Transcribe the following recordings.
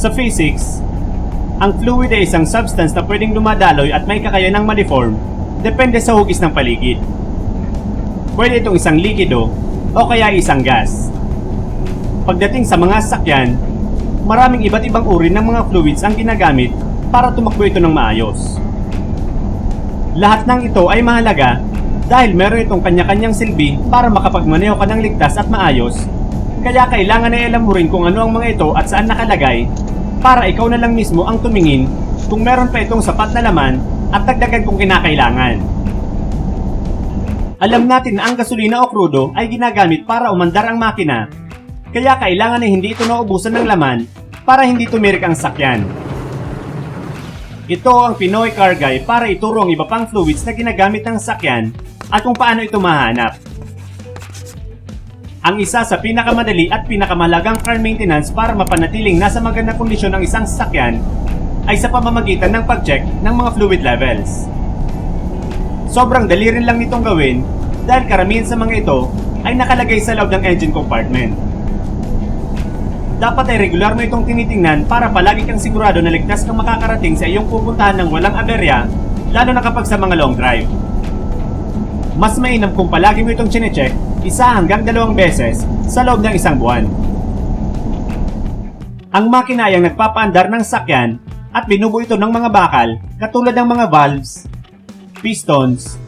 Sa physics, ang fluid ay isang substance na pwedeng dumadaloy at may kakayanang ma-deform depende sa hugis ng paligid. Pwede itong isang likido o kaya isang gas. Pagdating sa mga sasakyan, maraming iba't ibang uri ng mga fluids ang ginagamit para tumakbo ito ng maayos. Lahat ng ito ay mahalaga dahil meron itong kanya-kanyang silbi para makapagmaneho ka ng ligtas at maayos, kaya kailangan ay alam mo rin kung ano ang mga ito at saan nakalagay para ikaw na lang mismo ang tumingin kung meron pa itong sapat na laman at dagdagan kung kinakailangan. Alam natin na ang gasolina o krudo ay ginagamit para umandar ang makina, kaya kailangan na hindi ito naubusan ng laman para hindi tumirik ang sakyan. Ito ang Pinoy Car Guy para ituro ang iba pang fluids na ginagamit ng sakyan at kung paano ito mahanap. Ang isa sa pinakamadali at pinakamahalagang car maintenance para mapanatiling nasa magandang kondisyon ang isang sasakyan ay sa pamamagitan ng pag-check ng mga fluid levels. Sobrang dali rin lang nitong gawin dahil karamihan sa mga ito ay nakalagay sa loob ng engine compartment. Dapat ay regular mo itong tinitingnan para palagi kang sigurado na ligtas kang makakarating sa iyong pupuntahan ng walang aberya, lalo na kapag sa mga long drive. Mas mainam kung palagi mo itong chinecheck isa hanggang dalawang beses sa loob ng isang buwan. Ang makina ay ang nagpapaandar ng sakyan at binubuo ito ng mga bakal katulad ng mga valves, pistons,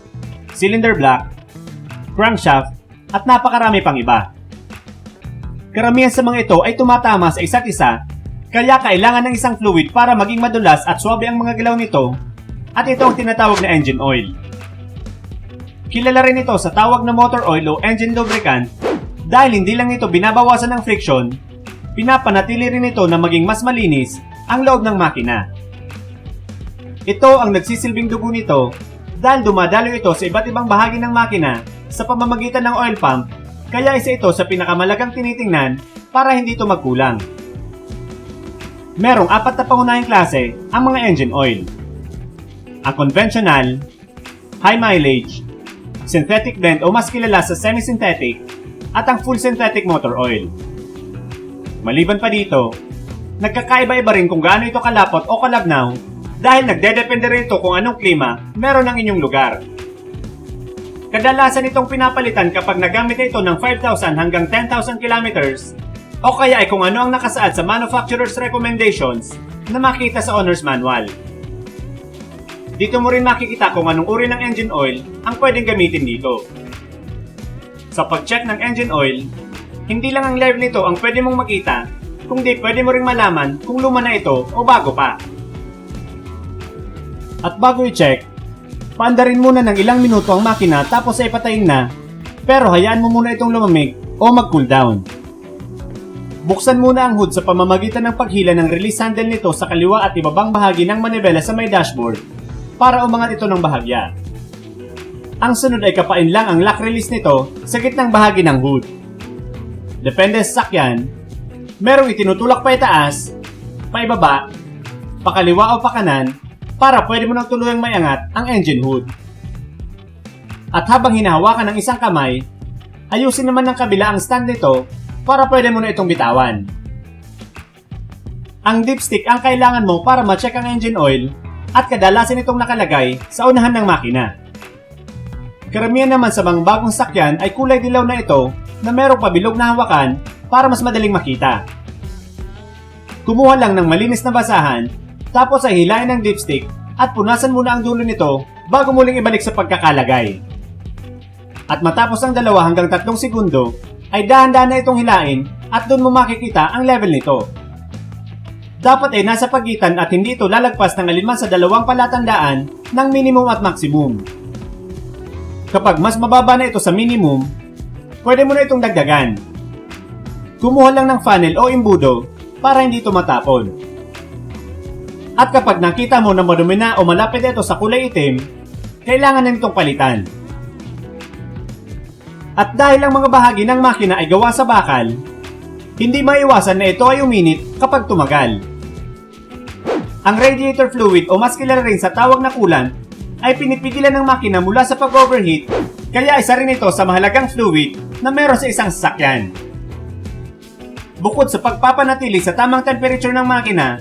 cylinder block, crankshaft, at napakarami pang iba. Karamihan sa mga ito ay tumatama sa isa't isa, kaya kailangan ng isang fluid para maging madulas at swabe ang mga galaw nito, at ito ang tinatawag na engine oil. Kilala rin ito sa tawag na motor oil o engine lubricant dahil hindi lang ito binabawasan ng friction, pinapanatili rin ito na maging mas malinis ang loob ng makina. Ito ang nagsisilbing dugo nito dahil dumadalo ito sa iba't ibang bahagi ng makina sa pamamagitan ng oil pump kaya isa ito sa pinakamalagang tinitingnan para hindi ito magkulang. Merong apat na pangunahing klase ang mga engine oil. Ang conventional, high mileage, synthetic blend o mas kilala sa semi-synthetic, at ang full synthetic motor oil. Maliban pa dito, nagkakaiba-iba rin kung gaano ito kalapot o kalabnaw dahil nagdedepende rin ito kung anong klima meron ng inyong lugar. Kadalasan itong pinapalitan kapag nagamit na ito ng 5,000 hanggang 10,000 kilometers o kaya ay kung ano ang nakasaad sa manufacturer's recommendations na makita sa owner's manual. Dito mo rin makikita kung anong uri ng engine oil ang pwedeng gamitin dito. Sa pag-check ng engine oil, hindi lang ang level nito ang pwede mong makita, kundi pwede mo ring malaman kung luma na ito o bago pa. At bago i-check, paandarin muna ng ilang minuto ang makina tapos ay patayin na, pero hayaan mo muna itong lumamig o mag-cool down. Buksan muna ang hood sa pamamagitan ng paghila ng release handle nito sa kaliwa at ibabang bahagi ng manibela sa may dashboard para umangat ito ng bahagya. Ang sunod ay kapain lang ang lock release nito sa gitnang bahagi ng hood. Depende sa sakyan, merong itinutulak pa itaas, paibaba, pakaliwa o pakanan para pwede mo nang tuluyang mayangat ang engine hood. At habang hinahawakan ng isang kamay, ayusin naman ng kabila ang stand nito para pwede mo na itong bitawan. Ang dipstick ang kailangan mo para ma-check ang engine oil at kadalasan itong nakalagay sa unahan ng makina. Karamihan naman sa mga bagong sakyan ay kulay dilaw na ito na merong pabilog na hawakan para mas madaling makita. Kumuha lang ng malinis na basahan, tapos ay hilain ng dipstick at punasan muna ang dulo nito bago muling ibalik sa pagkakalagay. At matapos ang dalawa hanggang tatlong segundo, ay dahan-dahan na itong hilain at doon mo makikita ang level nito. Dapat ay nasa pagitan at hindi ito lalagpas ng aliman sa dalawang palatandaan ng minimum at maximum. Kapag mas mababa na ito sa minimum, pwede mo na itong dagdagan. Kumuha lang ng funnel o imbudo para hindi ito matapon. At kapag nakita mo na madumi na o malapit ito sa kulay itim, kailangan na itong palitan. At dahil ang mga bahagi ng makina ay gawa sa bakal, hindi maiwasan na ito ay uminit kapag tumagal. Ang radiator fluid o mas kilala rin sa tawag na coolant ay pinipigilan ng makina mula sa pag-overheat kaya isa rin ito sa mahalagang fluid na meron sa isang sasakyan. Bukod sa pagpapanatili sa tamang temperature ng makina,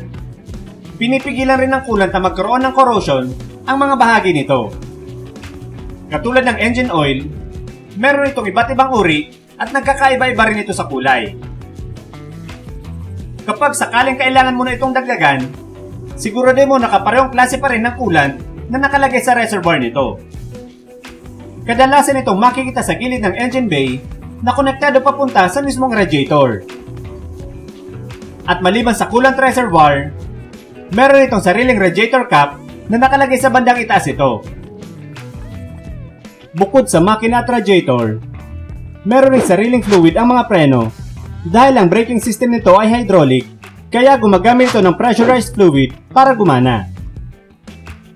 pinipigilan rin ng coolant na magkaroon ng corrosion ang mga bahagi nito. Katulad ng engine oil, meron itong iba't ibang uri at nagkakaiba-iba rin ito sa kulay. Kapag sakaling kailangan mo na itong dagdagan, sigurado mo nakaparehong klase pa rin ng coolant na nakalagay sa reservoir nito. Kadalasan itong makikita sa gilid ng engine bay na konektado papunta sa mismong radiator. At maliban sa coolant reservoir, meron itong sariling radiator cap na nakalagay sa bandang itaas ito. Bukod sa makina at radiator, meron rin sariling fluid ang mga preno dahil ang braking system nito ay hydraulic kaya gumagamit ito ng pressurized fluid para gumana.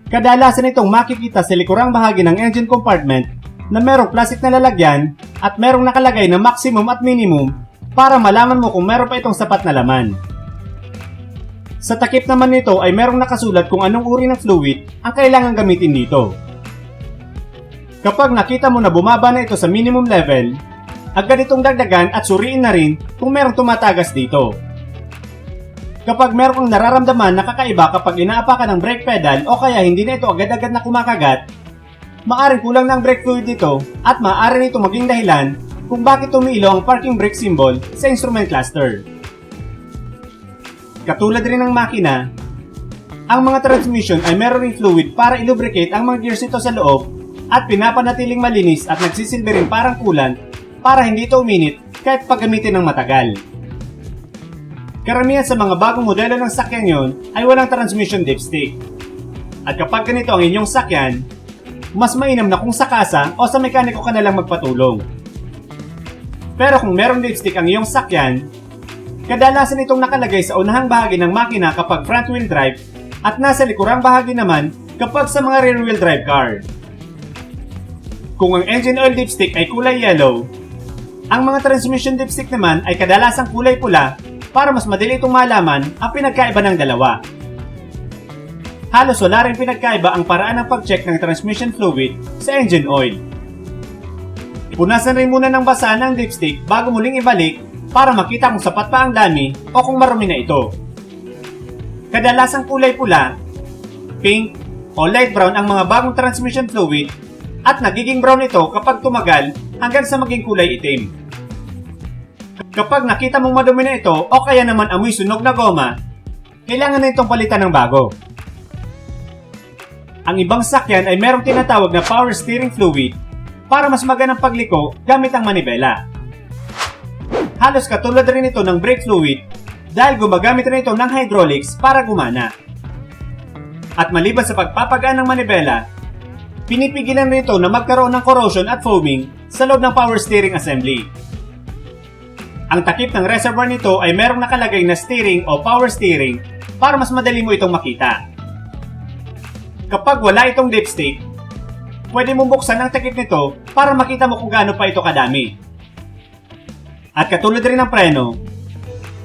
Kadalasan itong makikita sa likurang bahagi ng engine compartment na merong plastic na lalagyan at merong nakalagay na maximum at minimum para malaman mo kung meron pa itong sapat na laman. Sa takip naman nito ay merong nakasulat kung anong uri ng fluid ang kailangan gamitin dito. Kapag nakita mo na bumaba na ito sa minimum level, agad itong dagdagan at suriin na rin kung merong tumatagas dito. Kapag meron kang nararamdaman na kakaiba kapag inaapa ka ng brake pedal o kaya hindi na ito agad-agad na kumakagat, maaring kulang ng brake fluid dito at maaari nito maging dahilan kung bakit umiilo ang parking brake symbol sa instrument cluster. Katulad rin ng makina, ang mga transmission ay meron ring fluid para ilubricate ang mga gears nito sa loob at pinapanatiling malinis at nagsisilbi rin parang coolant para hindi ito uminit kahit paggamitin ng matagal. Karamihan sa mga bagong modelo ng sakyan yon ay walang transmission dipstick. At kapag ganito ang inyong sakyan, mas mainam na kung sa kasa o sa mekaniko ka na lang magpatulong. Pero kung merong dipstick ang iyong sakyan, kadalasan itong nakalagay sa unahang bahagi ng makina kapag front wheel drive at nasa likurang bahagi naman kapag sa mga rear wheel drive car. Kung ang engine oil dipstick ay kulay yellow, ang mga transmission dipstick naman ay kadalasang kulay pula para mas madali itong malaman ang pinagkaiba ng dalawa. Halos wala rin pinagkaiba ang paraan ng pag-check ng transmission fluid sa engine oil. Punasan rin muna ng basa ng dipstick bago muling ibalik para makita kung sapat pa ang dami o kung marumi na ito. Kadalasang kulay pula, pink, o light brown ang mga bagong transmission fluid at nagiging brown ito kapag tumagal hanggang sa maging kulay itim. Kapag nakita mong madumi na ito o kaya naman amoy sunog na goma, kailangan na itong palitan ng bago. Ang ibang sakyan ay merong tinatawag na power steering fluid para mas maganang pagliko gamit ang manibela. Halos katulad rin ito ng brake fluid dahil gumagamit rin ito ng hydraulics para gumana. At maliban sa pagpapagaan ng manibela, pinipigilan rin ito na magkaroon ng corrosion at foaming sa loob ng power steering assembly. Ang takip ng reservoir nito ay merong nakalagay na steering o power steering para mas madali mo itong makita. Kapag wala itong dipstick, pwede mong buksan ang takip nito para makita mo kung gaano pa ito kadami. At katulad rin ng preno,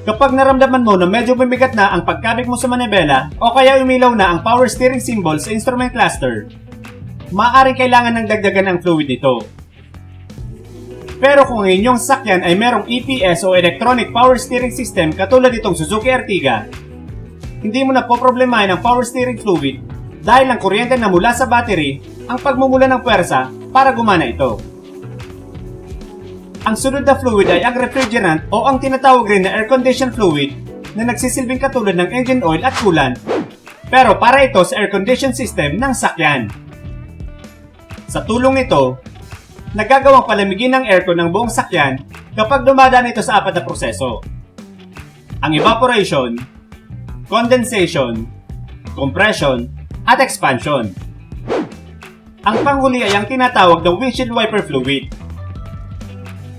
kapag naramdaman mo na medyo bumigat na ang pagkabig mo sa manibela o kaya umilaw na ang power steering symbol sa instrument cluster, maaaring kailangan ng dagdagan ng fluid nito. Pero kung ang inyong sakyan ay merong EPS o Electronic Power Steering System katulad itong Suzuki Ertiga, hindi mo na po problemahin ang power steering fluid dahil ang kuryente na mula sa battery ang pagmumula ng pwersa para gumana ito. Ang sunod na fluid ay ang refrigerant o ang tinatawag rin na air condition fluid na nagsisilbing katulad ng engine oil at coolant pero para ito sa air condition system ng sakyan. Sa tulong nito, nagagawang palamigin ng aircon ng buong sakyan kapag dumadaan ito sa apat na proseso. Ang evaporation, condensation, compression, at expansion. Ang panghuli ay ang tinatawag na windshield wiper fluid.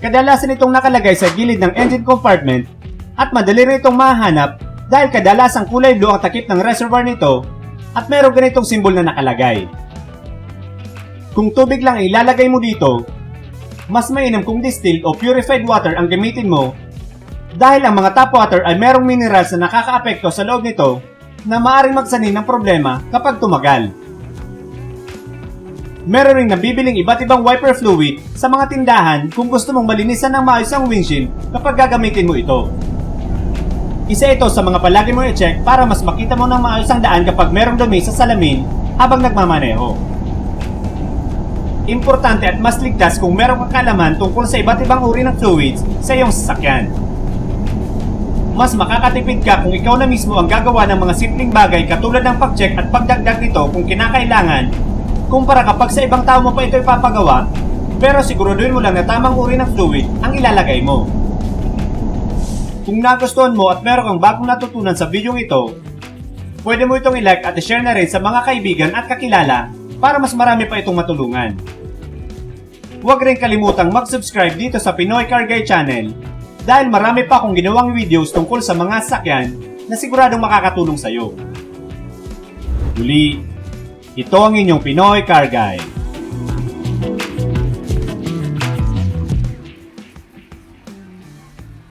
Kadalasan itong nakalagay sa gilid ng engine compartment at madali rin itong mahanap dahil kadalasang kulay blue ang takip ng reservoir nito at merong ganitong simbol na nakalagay. Kung tubig lang ang ilalagay mo dito, mas mainam kung distilled o purified water ang gamitin mo dahil ang mga tap water ay merong minerals na nakakaapekto sa loob nito na maaaring magsanin ng problema kapag tumagal. Meron ring nabibiling iba't ibang wiper fluid sa mga tindahan kung gusto mong malinisan ng maayos ang windshield kapag gagamitin mo ito. Isa ito sa mga palagi mo i-check para mas makita mo ng maayos ang daan kapag merong dumi sa salamin habang nagmamaneho. Importante at mas ligtas kung merong kakalaman tungkol sa iba't ibang uri ng fluids sa iyong sasakyan. Mas makakatipid ka kung ikaw na mismo ang gagawa ng mga simpleng bagay katulad ng pag-check at pagdagdag nito kung kinakailangan kumpara kapag sa ibang tao mo pa ito ipapagawa pero siguraduhin mo lang na tamang uri ng fluid ang ilalagay mo. Kung nagustuhan mo at meron kang bagong natutunan sa video ito, pwede mo itong i-like at i-share na rin sa mga kaibigan at kakilala para mas marami pa itong matulungan. Huwag rin kalimutang mag-subscribe dito sa Pinoy Car Guy Channel dahil marami pa akong ginawang videos tungkol sa mga sakyan na siguradong makakatulong sa iyo. Muli, ito ang inyong Pinoy Car Guy.